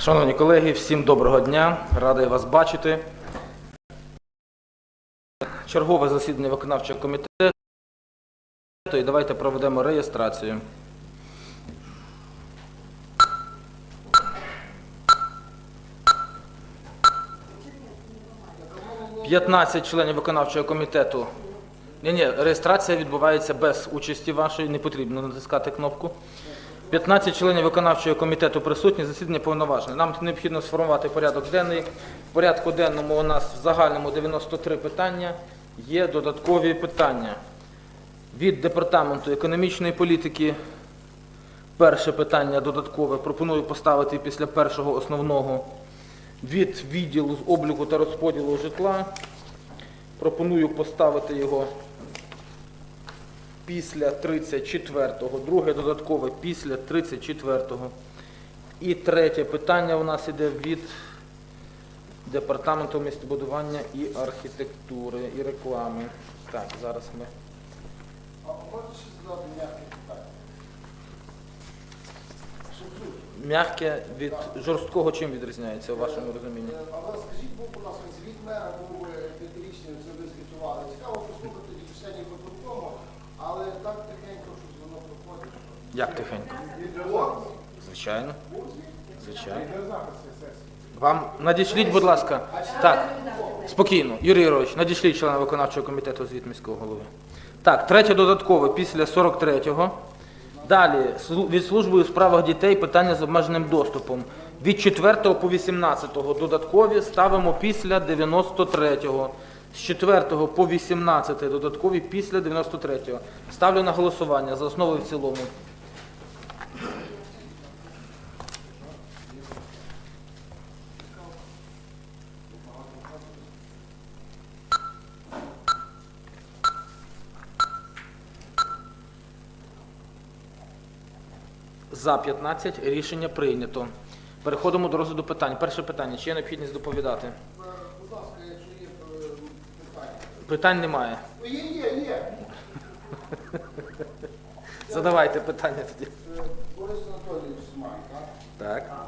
Шановні колеги, всім доброго дня. Радий вас бачити. Чергове засідання виконавчого комітету. І давайте проведемо реєстрацію. П'ятнадцять членів виконавчого комітету. Ні, ні, реєстрація відбувається без участі вашої, не потрібно натискати кнопку. 15 членів виконавчого комітету присутні, засідання повноважне. Нам необхідно сформувати порядок денний. В порядку денному у нас в загальному 93 питання. Є додаткові питання. Від Департаменту економічної політики перше питання додаткове пропоную поставити після першого основного. Від відділу з обліку та розподілу житла пропоную поставити його після 34-го, друге додаткове після 34-го. І третє питання у нас іде від Департаменту містобудування і архітектури і реклами. Так, зараз ми. А можете ще задати м'яке питання? М'яке від жорсткого чим відрізняється у вашому розумінні? Е, Але скажіть, був, будь ласка, звіт мера був е, п'ятирічний, це ви звітували. Цікаво послухати від але так тихенько, що воно проходить. Як тихенько? Звичайно. Звичайно. Вам надішліть, будь ласка. Так, спокійно. Юрій Юрійович, надішліть члена виконавчого комітету звіт міського голови. Так, третє додаткове після 43-го. Далі від служби у справах дітей питання з обмеженим доступом. Від 4 по 18 додаткові ставимо після 93-го. З 4 по 18 додаткові після 93-го. Ставлю на голосування за основу і в цілому. За 15 рішення прийнято. Переходимо до розгляду питань. Перше питання. Чи є необхідність доповідати? Будь ласка, якщо. Питань немає. Ну, Є, є, є. Задавайте питання тоді. Е, Борис Анатолійович Смай, так? Так.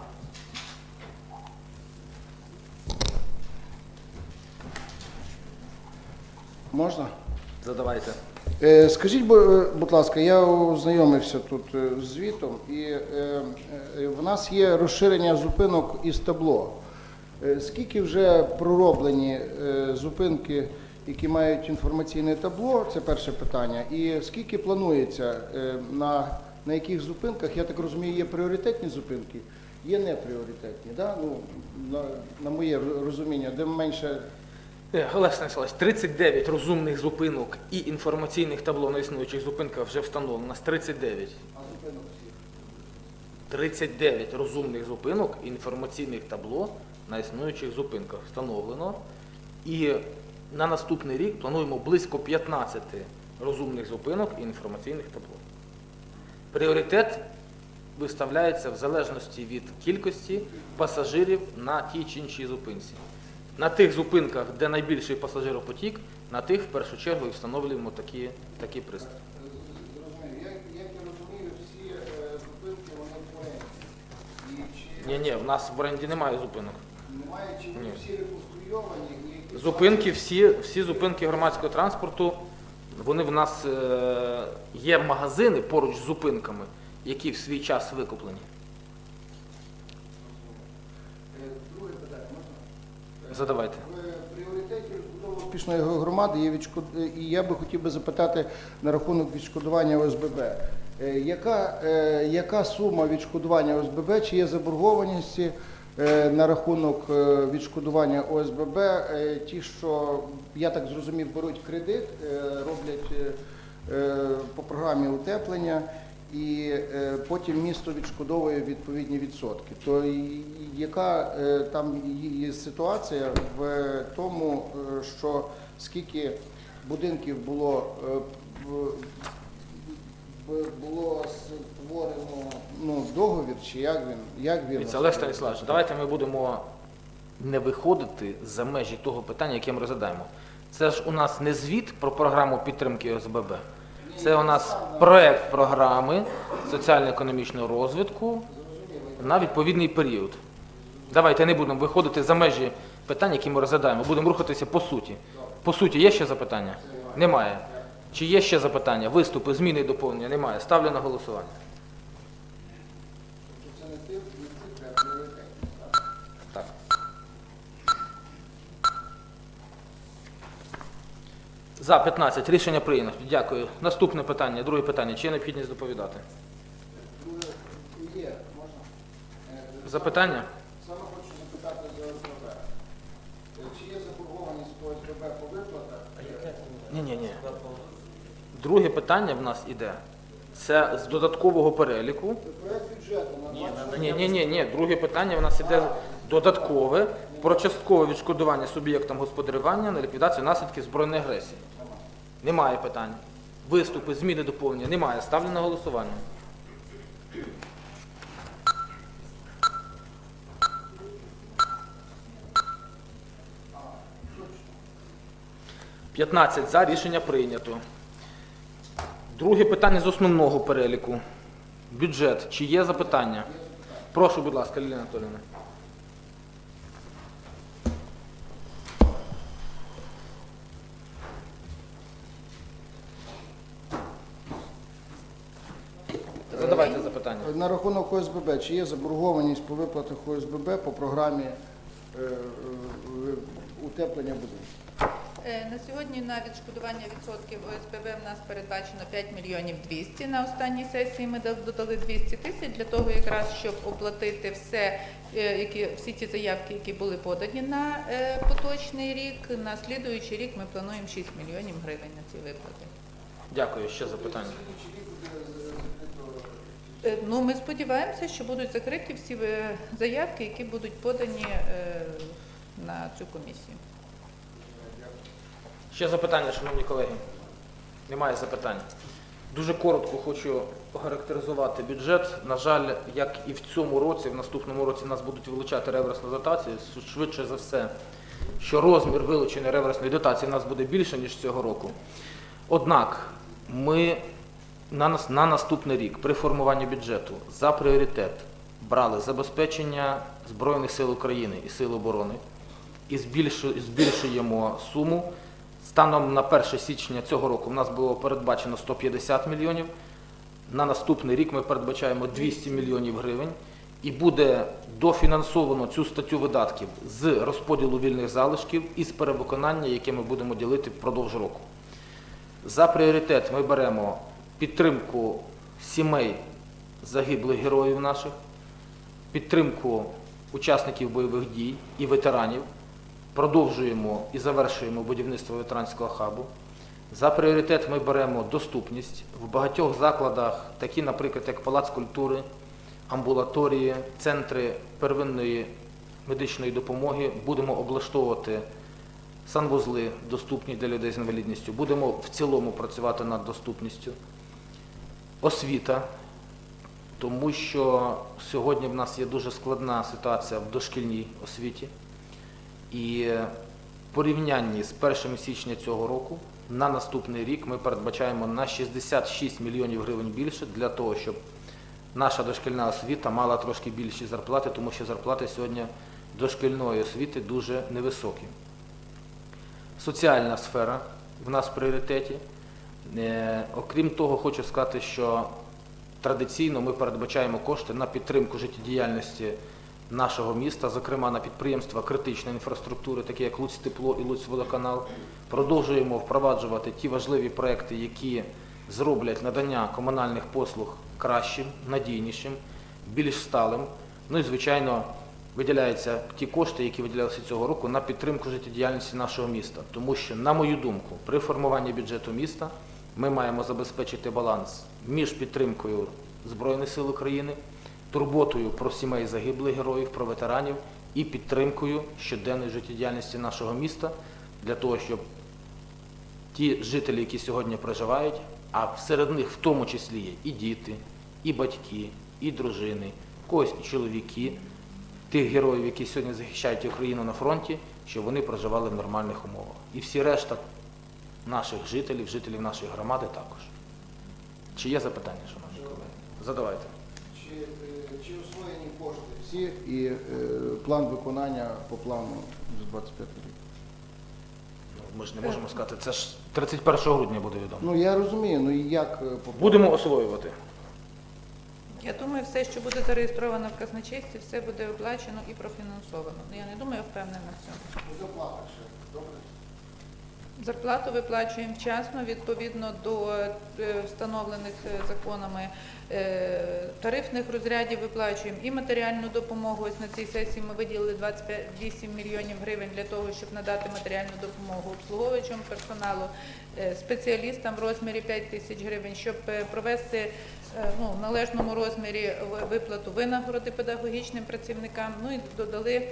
Можна? Задавайте. Е, Скажіть, бу- е, будь ласка, я ознайомився тут е, з звітом, і е, е, в нас є розширення зупинок із табло. Е, Скільки вже пророблені е, зупинки, які мають інформаційне табло? Це перше питання. І скільки планується е, на, на яких зупинках? Я так розумію, є пріоритетні зупинки, є непріоритетні. Да? Ну, на, на моє розуміння, де менше Е, Олег Станіславович, 39 розумних зупинок і інформаційних табло на існуючих зупинках вже встановлено. У нас 39. а зупинок всіх. 39 розумних зупинок і інформаційних табло на існуючих зупинках встановлено. І на наступний рік плануємо близько 15 розумних зупинок і інформаційних табло. Пріоритет виставляється в залежності від кількості пасажирів на тій чи іншій зупинці. На тих зупинках, де найбільший пасажиропотік, на тих в першу чергу і встановлюємо такі, такі пристрої. Як, як я розумію, всі е, зупинки вони в оренді. Чи Ні, ні, в нас в оренді немає зупинок. немає, чи всі реконструйовані? Зупинки, всі, всі зупинки громадського транспорту, вони в нас е, є магазини поруч з зупинками, які в свій час викуплені. Е, Друге питання можна? Задавайте. В пріоритеті розбудови успішної громади є відшкод... і я би хотів би запитати на рахунок відшкодування ОСББ. Е, Яка, е, яка сума відшкодування ОСББ, чи є заборгованості е, на рахунок е, відшкодування ОСББ? Е, Ті, що, я так зрозумів, беруть кредит, е, роблять е, е, по програмі утеплення, і е, потім місто відшкодовує відповідні відсотки. То яка е, там є ситуація в тому, е, що скільки будинків було е, було створено ну, договір, чи як він? Як він Дивіться, Олег Станіславович, давайте ми будемо не виходити за межі того питання, яке ми розглядаємо. Це ж у нас не звіт про програму підтримки ОСББ. Це у нас проект програми соціально-економічного розвитку на відповідний період. Давайте не будемо виходити за межі питань, які ми розглядаємо. Будемо рухатися по суті. По суті, є ще запитання? Немає. Чи є ще запитання? Виступи, зміни і доповнення? Немає. Ставлю на голосування. За 15. Рішення прийнято. Дякую. Наступне питання, друге питання. Чи є необхідність доповідати? Друге, є, можна? Е, Запитання? Саме хочу запитати за ОСББ. Е, Чи є заборгованість по ОСББ по виплатах? Ні, ні, ні. Друге питання в нас іде. Це з додаткового переліку. Проект бюджету на 20 Ні, ні, ні, ні. Друге питання в нас іде додаткове про часткове відшкодування суб'єктам господарювання на ліквідацію наслідків збройної агресії. Немає питань. Виступи, зміни доповнення. Немає. Ставлю на голосування. П'ятнадцять за рішення прийнято. Друге питання з основного переліку. Бюджет. Чи є запитання? Прошу, будь ласка, Лілія Анатолійовна. Задавайте запитання. На рахунок ОСББ, чи є заборгованість по виплатах ОСББ по програмі е, е, утеплення будинку? Е, На сьогодні на відшкодування відсотків ОСББ в нас передбачено 5 мільйонів 200. На останній сесії ми дав- додали 200 тисяч для того, якраз щоб оплатити все, е, які всі ті заявки, які були подані на е, поточний рік. На слідуючий рік ми плануємо 6 мільйонів гривень на ці виплати. Дякую. Ще запитання. Е, Ну, ми сподіваємося, що будуть закриті всі е, заявки, які будуть подані е, на цю комісію. Ще запитання, шановні колеги. Немає запитань. Дуже коротко хочу охарактеризувати бюджет. На жаль, як і в цьому році, в наступному році нас будуть вилучати реверсну дотацію. Швидше за все, що розмір вилученої реверсної дотації в нас буде більше, ніж цього року. Однак ми на, на наступний рік при формуванні бюджету за пріоритет брали забезпечення Збройних сил України і Сил оборони і збільшуємо суму. Станом на 1 січня цього року в нас було передбачено 150 мільйонів. На наступний рік ми передбачаємо 200 мільйонів гривень і буде дофінансовано цю статтю видатків з розподілу вільних залишків і з перевиконання, яке ми будемо ділити впродовж року. За пріоритет ми беремо підтримку сімей загиблих героїв наших, підтримку учасників бойових дій і ветеранів. Продовжуємо і завершуємо будівництво ветеранського хабу. За пріоритет ми беремо доступність в багатьох закладах, такі, наприклад, як Палац культури, амбулаторії, центри первинної медичної допомоги. Будемо облаштовувати санвузли доступні для людей з інвалідністю. Будемо в цілому працювати над доступністю. Освіта, тому що сьогодні в нас є дуже складна ситуація в дошкільній освіті. І в порівнянні з 1 січня цього року на наступний рік ми передбачаємо на 66 мільйонів гривень більше для того, щоб наша дошкільна освіта мала трошки більші зарплати, тому що зарплати сьогодні дошкільної освіти дуже невисокі. Соціальна сфера в нас в пріоритеті. Е, Окрім того, хочу сказати, що традиційно ми передбачаємо кошти на підтримку життєдіяльності нашого міста, зокрема на підприємства критичної інфраструктури, такі як Луць Тепло і Луць Водоканал. Продовжуємо впроваджувати ті важливі проекти, які зроблять надання комунальних послуг кращим, надійнішим, більш сталим. Ну і звичайно. Виділяються ті кошти, які виділялися цього року на підтримку життєдіяльності нашого міста. Тому що, на мою думку, при формуванні бюджету міста ми маємо забезпечити баланс між підтримкою Збройних сил України, турботою про сімей загиблих героїв, про ветеранів і підтримкою щоденної життєдіяльності нашого міста для того, щоб ті жителі, які сьогодні проживають, а серед них в тому числі є і діти, і батьки, і дружини, когось і чоловіки, тих героїв, які сьогодні захищають Україну на фронті, щоб вони проживали в нормальних умовах. І всі решта наших жителів, жителів нашої громади також. Чи є запитання, шановні колеги? Задавайте. Чи Чи, е, освоєні кошти всі і е, план виконання по плану за 25 рік? Ну, Ми ж не можемо сказати, це ж 31 грудня буде відомо. Ну я розумію, ну і як е, по Будемо освоювати. Я думаю, все, що буде зареєстровано в казначействі, все буде оплачено і профінансовано. Ну, Я не думаю, я впевнена в цьому. зарплата ще? Добре. Зарплату виплачуємо вчасно, відповідно до е, встановлених е, законами е, тарифних розрядів виплачуємо і матеріальну допомогу. Ось на цій сесії ми виділили 28 мільйонів гривень для того, щоб надати матеріальну допомогу обслуговуючому персоналу, спеціалістам в розмірі 5 тисяч гривень, щоб провести ну, в належному розмірі виплату винагороди педагогічним працівникам. Ну і додали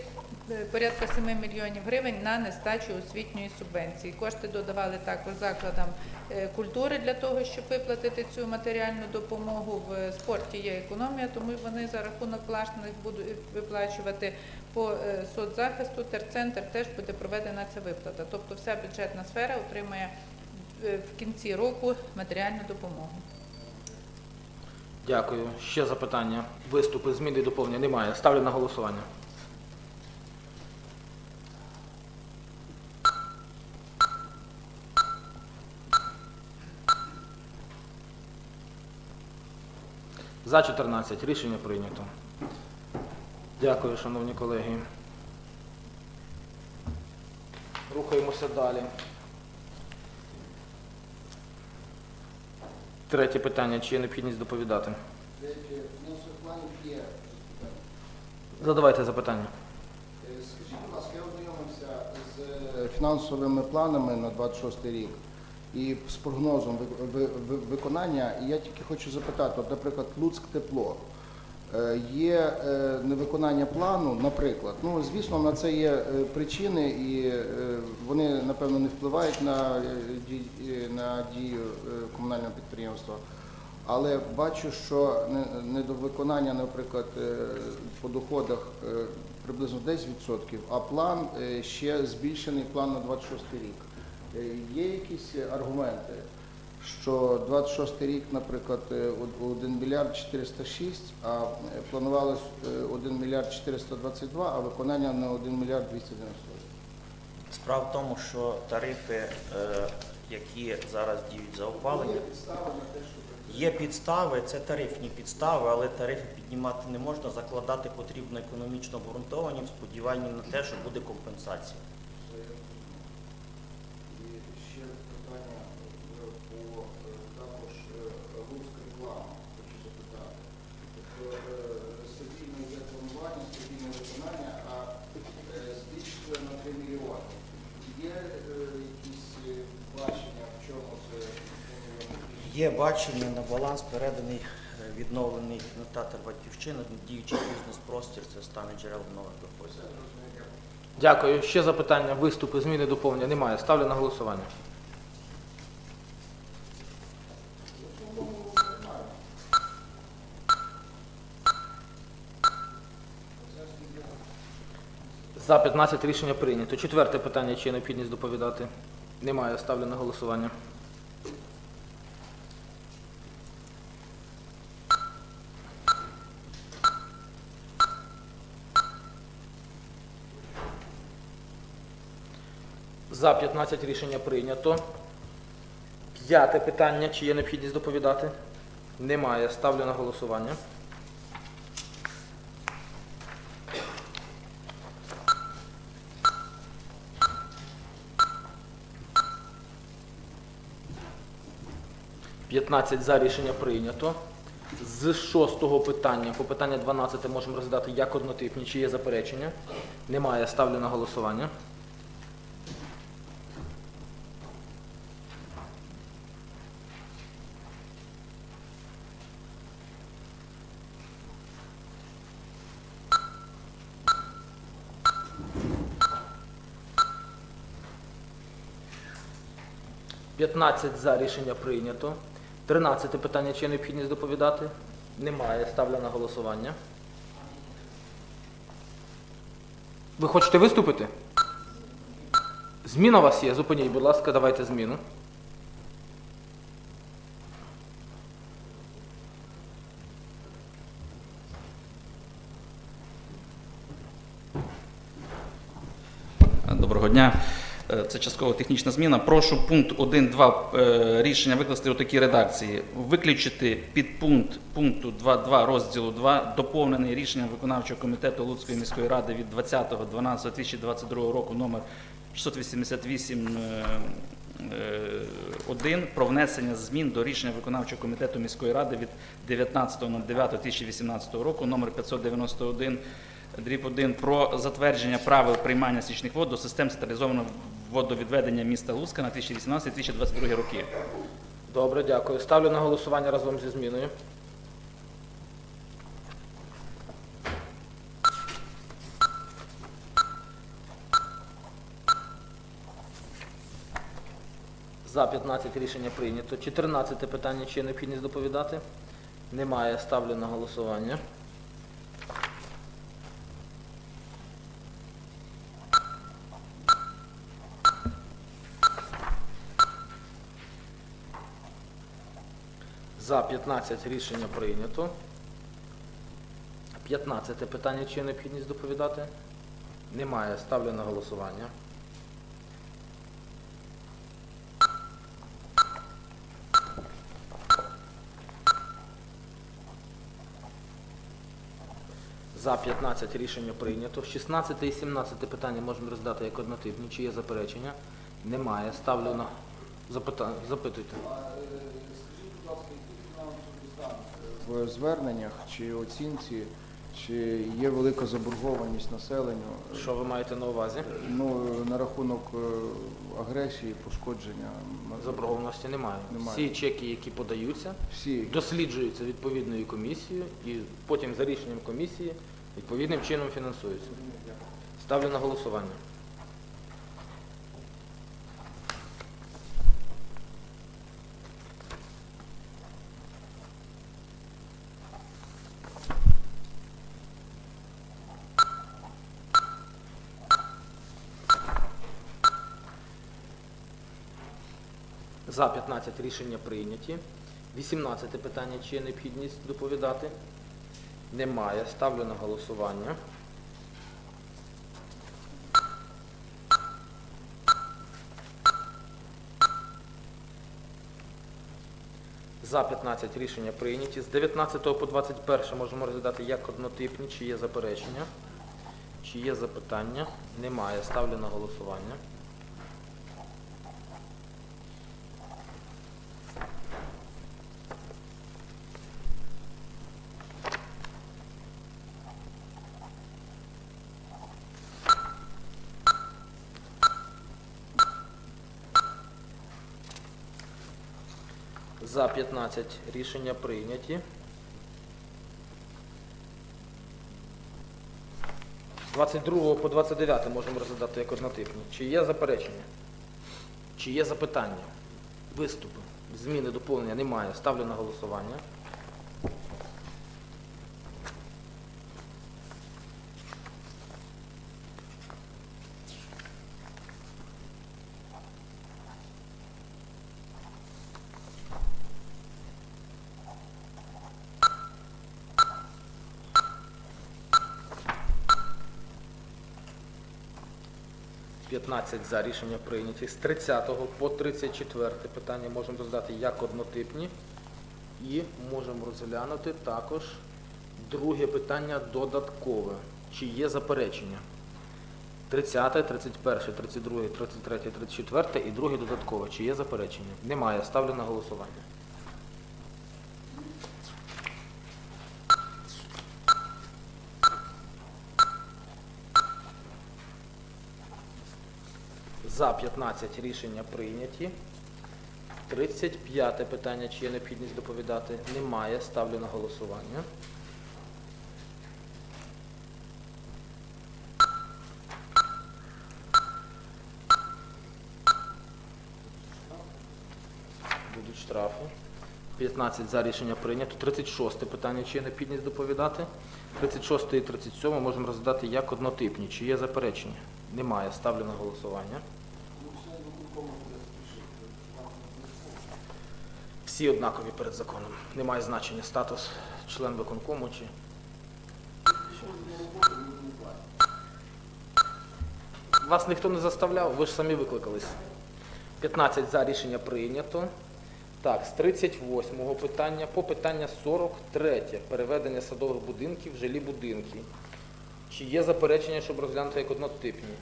порядка 7 мільйонів гривень на нестачу освітньої субвенції. Кошти додавали також закладам е, культури для того, щоб виплатити цю матеріальну допомогу. В спорті є економія, тому вони за рахунок власних будуть виплачувати по е, соцзахисту. Терцентр теж буде проведена ця виплата. Тобто вся бюджетна сфера отримає е, в кінці року матеріальну допомогу. Дякую. Ще запитання. Виступи, зміни доповнення немає. Ставлю на голосування. За 14. Рішення прийнято. Дякую, шановні колеги. Рухаємося далі. Третє питання. Чи є необхідність доповідати? Задавайте запитання. Е, Скажіть, будь ласка, я ознайомився з е, фінансовими планами на 26 рік і з прогнозом ви- ви- ви- виконання. І я тільки хочу запитати, от, наприклад, Луцьк тепло. Е, Є е, невиконання плану, наприклад. Ну, звісно, на це є е, причини, і вони, напевно, не впливають на, на дію комунального підприємства. Але бачу, що недовиконання, наприклад, по доходах приблизно 10%, а план ще збільшений план на 26 рік. Е, Є якісь аргументи, що 26 рік, наприклад, е, 1 мільярд 406, а е, планувалось е, 1 мільярд 422, а виконання на 1 мільярд 291. Справа в тому, що тарифи, е, які зараз діють за опалення, є підстави, це тарифні підстави, але тарифи піднімати не можна, закладати потрібно економічно обґрунтовані в сподіванні на те, що буде компенсація. Є бачення на баланс переданий е, відновлений кінотеатр Батьківщина, діючий бізнес-простір, це стане джерелом нових доходів. Дякую. Ще запитання, виступи, зміни, доповнення немає. Ставлю на голосування. За 15 рішення прийнято. Четверте питання, чи є необхідність доповідати? Немає. Ставлю на голосування. За 15 рішення прийнято. П'яте питання, чи є необхідність доповідати? Немає. Ставлю на голосування. П'ятнадцять за рішення прийнято. З шостого питання по питання 12 можемо розглядати як однотипні, чи є заперечення. Немає. Ставлю на голосування. 15 за рішення прийнято. 13 питання, чи є необхідність доповідати? Немає. Ставлю на голосування. Ви хочете виступити? Зміна у вас є? Зупиніть, будь ласка, давайте зміну. Доброго дня. Е, Це частково технічна зміна. Прошу пункт 1.2 е, рішення викласти у такій редакції. Виключити підпункт пункту 2.2 розділу 2, доповнений рішенням виконавчого комітету Луцької міської ради від 20.12.2022 року номер 688 е, е, 1 про внесення змін до рішення виконавчого комітету міської ради від 19.09.2018 року номер 591 дріб 1 про затвердження правил приймання стічних вод до систем централізованого водовідведення міста Луцька на 2018-2022 роки. Добре, дякую. Ставлю на голосування разом зі зміною. За 15 рішення прийнято. 14 питання, чи необхідність доповідати? Немає. Ставлю на голосування. За 15 рішення прийнято. 15 питання, чи є необхідність доповідати? Немає. Ставлю на голосування. За 15 рішення прийнято. 16 і 17 питання можемо роздати як однотипні. Чи є заперечення? Немає. Ставлю на запитання. Запитуйте. В зверненнях чи оцінці, чи є велика заборгованість населенню Що ви маєте на увазі? ну, на рахунок е, агресії, пошкодження. Заборгованості немає. Немає. Всі чеки, які подаються, Всі досліджуються відповідною комісією і потім за рішенням комісії відповідним чином фінансуються. Ставлю на голосування. За 15 рішення прийняті. 18 питання, чи є необхідність доповідати? Немає. Ставлю на голосування. За 15 рішення прийняті. З 19 по 21 можемо розглядати як однотипні, чи є заперечення, чи є запитання. Немає. Ставлю на голосування. За 15 рішення прийняті. З 22 по 29 можемо розглядати як однотипні. Чи є заперечення? Чи є запитання? Виступи? Зміни, доповнення? Немає. Ставлю на голосування. З 15 за рішення прийняті. З 30 по 34 питання можемо роздати як однотипні. І можемо розглянути також друге питання додаткове. Чи є заперечення? 30, 31, 32, 33, 34 і друге додаткове. Чи є заперечення? Немає. Ставлю на голосування. За 15 рішення прийняті. 35 питання, чи є необхідність доповідати? Немає. Ставлю на голосування. Будуть штрафи. 15 за рішення прийнято. 36 питання, чи є необхідність доповідати? 36 і 37 можемо роздати як однотипні. Чи є заперечення? Немає. Ставлю на голосування. Всі однакові перед законом. Немає значення статус член виконкому чи. Вас ніхто не заставляв, ви ж самі викликались. 15 за рішення прийнято. Так, з 38-го питання по питання 43. Переведення садових будинків в жилі будинки. Чи є заперечення, щоб розглянути як однотипні?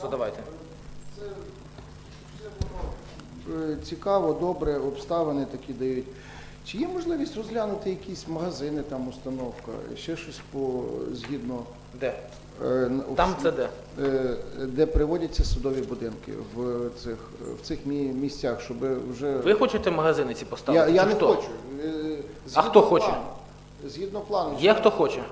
Задавайте. Е, Цікаво, добре, обставини такі дають. Чи є можливість розглянути якісь магазини, там установка, ще щось по згідно Де? е, Там це де? е, де приводяться судові будинки в цих в цих місцях, щоб вже Ви хочете магазини ці поставити? я, я чи не хто? хочу. Е, згідно хто хоче? Згідно плану. Є хто хоче?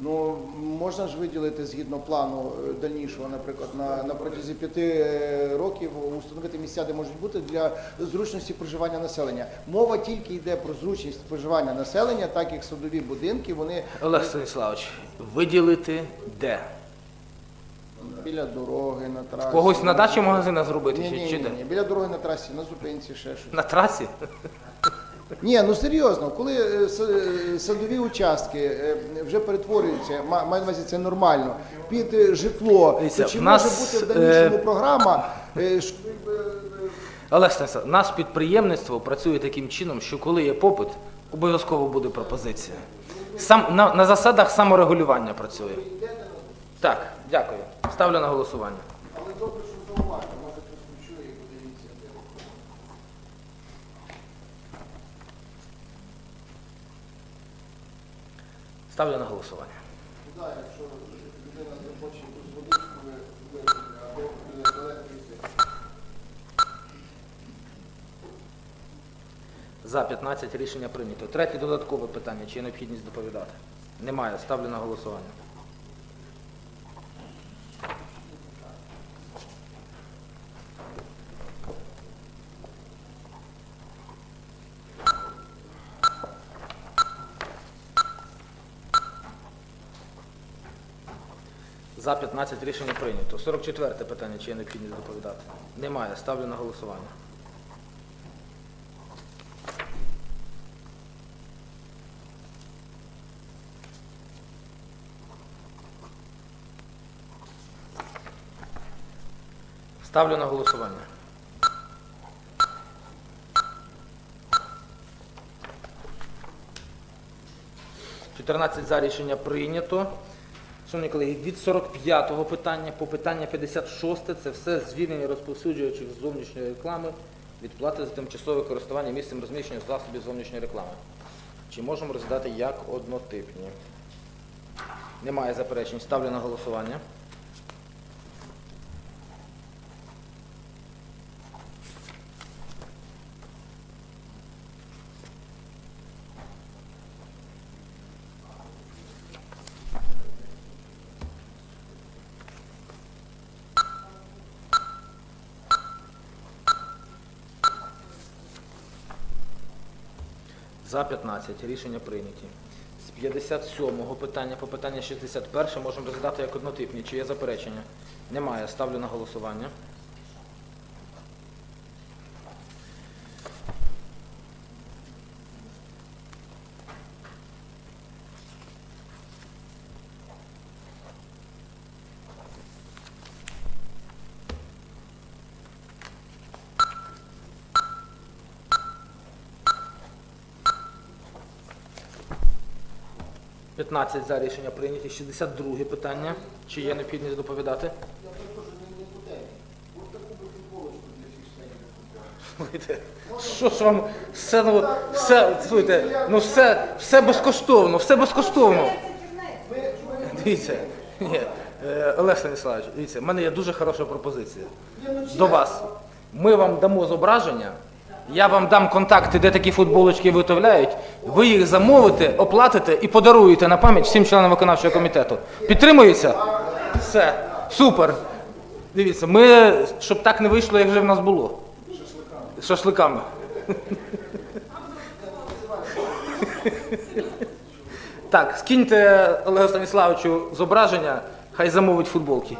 Ну, можна ж виділити згідно плану е, дальнішого, наприклад, на, на протязі п'яти е, років установити місця, де можуть бути для зручності проживання населення. Мова тільки йде про зручність проживання населення, так як садові будинки, вони Олег Станіславович, виділити де? біля дороги, на трасі. Когось на дачі магазина зробити Ні, чи, ні, чи ні, ні, біля дороги на трасі, на зупинці, ще щось. На трасі? Ні, ну серйозно, коли е, е, садові участки е, вже перетворюються, маю на увазі це нормально, під житло, Дивіться, то чи в може бути в дальнішому е, програма? е, Олег Станіславович, у нас підприємництво працює таким чином, що коли є попит, обов'язково буде пропозиція. Сам, на, на засадах саморегулювання працює. Так, дякую. Ставлю на голосування. Але добре, що зауважено, може хтось почує і буде ініціатива. Ставлю на голосування. Якщо людина. За 15 рішення прийнято. Третє додаткове питання. Чи є необхідність доповідати? Немає. Ставлю на голосування. За 15 рішення прийнято. 44 питання. Чи є необхідність доповідати? Немає. Ставлю на голосування. Ставлю на голосування. Чотирнадцять за рішення прийнято. Шановні колеги, від 45-го питання по питання 56 це все звільнення розповсюджувачів зовнішньої реклами від плати за тимчасове користування місцем розміщення засобів зовнішньої реклами. Чи можемо розглядати як однотипні? Немає заперечень. Ставлю на голосування. За 15. Рішення прийняті. З 57-го питання по питання 61 можемо розглядати як однотипні. Чи є заперечення? Немає. Ставлю на голосування. – 15 за рішення прийняті. 62 питання. Чи є необхідність доповідати? Слухайте, що ж вам все, ну, все, слухайте, ну все, все безкоштовно, все безкоштовно. Дивіться, ні, е, Олег Станіславович, дивіться, в мене є дуже хороша пропозиція до вас. Ми вам дамо зображення, я вам дам контакти, де такі футболочки виготовляють, ви їх замовите, оплатите і подаруєте на пам'ять всім членам виконавчого комітету. Підтримується? Все, супер. Дивіться, ми, щоб так не вийшло, як вже в нас було. Шашликами. Так, скиньте Олегу Станіславовичу зображення, хай замовить футболки.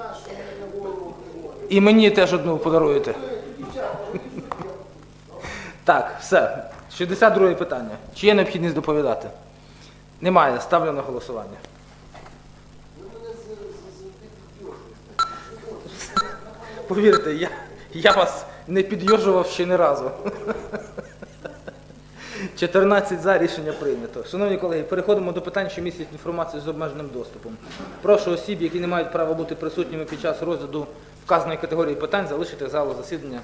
І мені теж одну подаруєте. Так, все. 62 питання. Чи є необхідність доповідати? Немає. Ставлю на голосування. Повірте, я я вас не підйожував ще ні разу. 14 за рішення прийнято. Шановні колеги, переходимо до питань, що містять інформацію з обмеженим доступом. Прошу осіб, які не мають права бути присутніми під час розгляду вказаної категорії питань, залишити залу засідання